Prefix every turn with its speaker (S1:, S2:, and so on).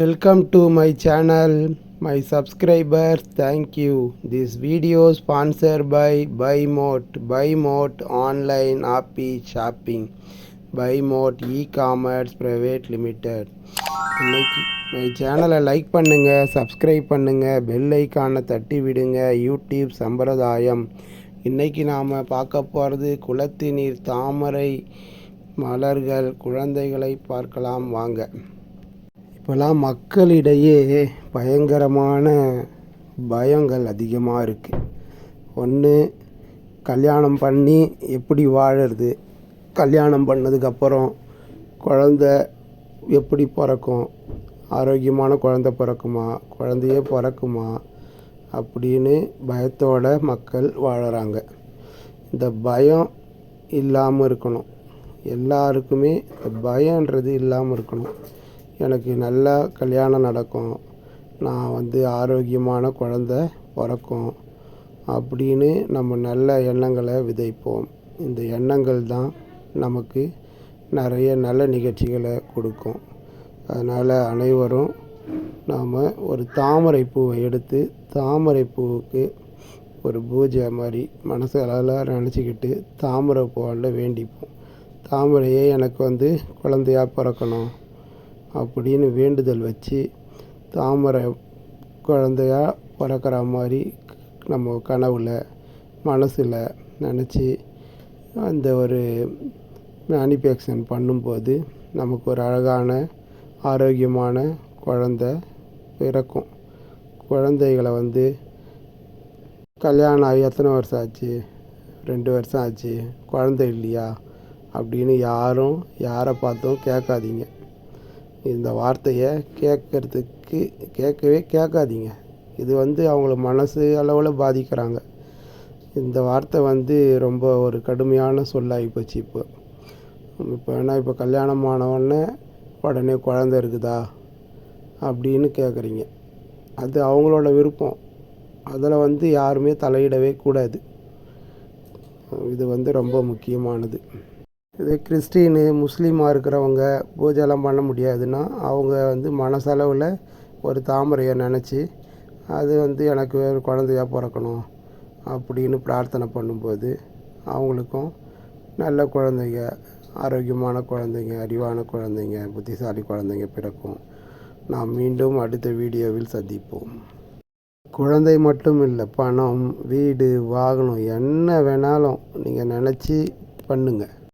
S1: Welcome to my channel, my subscribers. Thank you. This video sponsored by BuyMote. BuyMote online happy shopping. BuyMote e-commerce private limited. இன்னைக்கு my சேனலை like பண்ணுங்க subscribe பண்ணுங்க bell ஐக்கானை தட்டி விடுங்க YouTube சம்பிரதாயம் இன்னைக்கு நாம் பார்க்க போகிறது குளத்து நீர் தாமரை மலர்கள் குழந்தைகளை பார்க்கலாம் வாங்க இப்போலாம் மக்களிடையே பயங்கரமான பயங்கள் அதிகமாக இருக்குது ஒன்று கல்யாணம் பண்ணி எப்படி வாழறது? கல்யாணம் பண்ணதுக்கப்புறம் குழந்த எப்படி பிறக்கும்? ஆரோக்கியமான குழந்த பிறக்குமா? குழந்தையே பிறக்குமா? அப்படின்னு பயத்தோட மக்கள் வாழறாங்க. இந்த பயம் இல்லாமல் இருக்கணும். எல்லாருக்குமே இந்த பயன்றது இல்லாமல் இருக்கணும். எனக்கு நல்லா கல்யாணம் நடக்கும். நான் வந்து ஆரோக்கியமான குழந்த பிறக்கும் அப்படின்னு நம்ம நல்ல எண்ணங்களை விதைப்போம். இந்த எண்ணங்கள் தான் நமக்கு நிறைய நல்ல நிகழ்ச்சிகளை கொடுக்கும். அதனால் அனைவரும் நாம் ஒரு தாமரை பூவை எடுத்து தாமரை பூவுக்கு ஒரு பூஜை மாதிரி மனசு நினச்சிக்கிட்டு தாமரை பூவாண்ட வேண்டிப்போம். தாமரையே எனக்கு வந்து குழந்தையா பிறக்கணும். அப்படின்னு வேண்டுதல் வச்சு தாமரை குழந்தையா பிறக்கிற மாதிரி நம்ம கனவில் மனசில் நினச்சி அந்த ஒரு மேனிஃபேக்ஷன் பண்ணும்போது நமக்கு ஒரு அழகான ஆரோக்கியமான குழந்த பிறக்கும். குழந்தைகளை வந்து கல்யாணம் ஆகி எத்தனை வருஷம் ஆச்சு? ரெண்டு வருஷம் ஆச்சு. குழந்தை இல்லையா? அப்படின்னு யாரும் யாரை பார்த்தும் கேட்காதீங்க. இந்த வார்த்தையை கேட்கறதுக்கு கேட்கவே கேட்காதீங்க. இது வந்து அவங்கள மனசு அளவில் பாதிக்கிறாங்க. இந்த வார்த்தை வந்து ரொம்ப ஒரு கடுமையான சொல்லாகி போச்சு இப்போ. இப்போ ஏன்னா இப்போ கல்யாணம் ஆனவுடனே உடனே குழந்த இருக்குதா அப்படின்னு கேட்குறீங்க. அது அவங்களோட விருப்பம். அதில் வந்து யாருமே தலையிடவே கூடாது. இது வந்து ரொம்ப முக்கியமானது. இது கிறிஸ்டினு முஸ்லீமாக இருக்கிறவங்க பூஜைலாம் பண்ண முடியாதுன்னா அவங்க வந்து மனசளவில் ஒரு தாமரையை நினச்சி அது வந்து எனக்கு ஒரு குழந்தையா பிறக்கணும் அப்படின்னு பிரார்த்தனை பண்ணும்போது அவங்களுக்கும் நல்ல குழந்தைங்க ஆரோக்கியமான குழந்தைங்க அறிவான குழந்தைங்க புத்திசாலி குழந்தைங்க பிறக்கும். நாம் மீண்டும் அடுத்த வீடியோவில் சந்திப்போம். குழந்தை மட்டும் இல்லை பணம் வீடு வாகனம் என்ன வேணாலும் நீங்கள் நினச்சி பண்ணுங்கள்